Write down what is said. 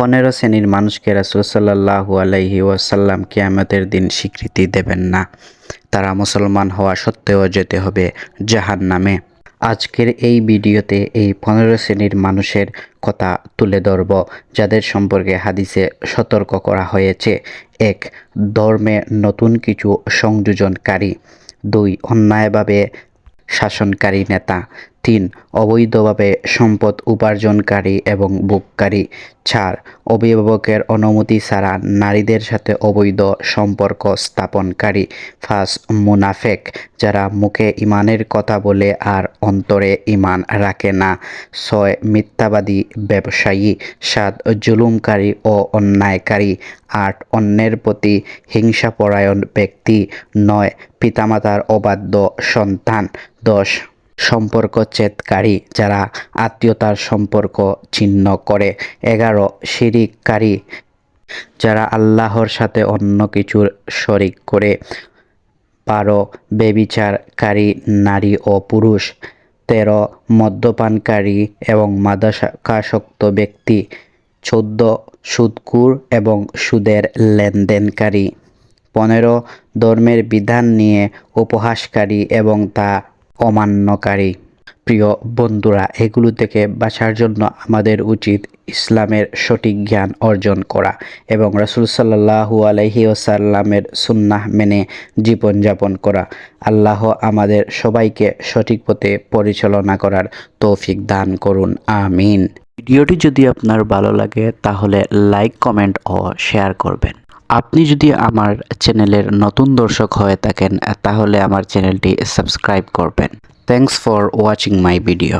পনেরো শ্রেণির মানুষকে রাসুল সাল্লাহু আলাইহি ওয়াসাল্লাম কিয়ামতের দিন স্বীকৃতি দেবেন না। তারা মুসলমান হওয়া সত্ত্বেও যেতে হবে জাহান নামে আজকের এই ভিডিওতে এই পনেরো শ্রেণির মানুষের কথা তুলে ধরব, যাদের সম্পর্কে হাদিসে সতর্ক করা হয়েছে। এক, ধর্মে নতুন কিছু সংযোজনকারী। দুই, অন্যায়ভাবে শাসনকারী নেতা। তিন, অবৈধভাবে সম্পদ উপার্জনকারী এবং বুককারী চার, অভিভাবকের অনুমতি ছাড়া নারীদের সাথে অবৈধ সম্পর্ক স্থাপনকারী। পাঁচ, মুনাফেক, যারা মুখে ইমানের কথা বলে আর অন্তরে ইমান রাখে না। ছয়, মিথ্যাবাদী ব্যবসায়ী। সাত, জুলুমকারী ও অন্যায়কারী। আট, অন্যের প্রতি হিংসাপরায়ণ ব্যক্তি। নয়, পিতামাতার অবাধ্য সন্তান। দশ সম্পর্ক চেতকারী যারা আত্মীয়তার সম্পর্ক ছিন্ন করে। এগারো, শিরিককারী যারা আল্লাহর সাথে অন্য কিছুর শরিক করে। বারো, বেবিচারকারী নারী ও পুরুষ। তেরো, মদ্যপানকারী এবং মাদকাসক্ত ব্যক্তি। চোদ্দ, সুদকুর এবং সুদের লেনদেনকারী। পনেরো, ধর্মের বিধান নিয়ে উপহাসকারী এবং তা অমান্যকারী। প্রিয় বন্ধুরা, এগুলো থেকে বাঁচার জন্য আমাদের উচিত ইসলামের সঠিক জ্ঞান অর্জন করা এবং রাসুল সাল্লাহু আলহি ওসাল্লামের সুন্নাহ মেনে জীবনযাপন করা। আল্লাহ আমাদের সবাইকে সঠিক পথে পরিচালনা করার তৌফিক দান করুন। আমিন। ভিডিওটি যদি আপনার ভালো লাগে, তাহলে লাইক, কমেন্ট ও শেয়ার করবেন। আপনি যদি আমার চ্যানেলের নতুন দর্শক হয়ে থাকেন, তাহলে আমার চ্যানেলটি সাবস্ক্রাইব করবেন। Thanks for watching my video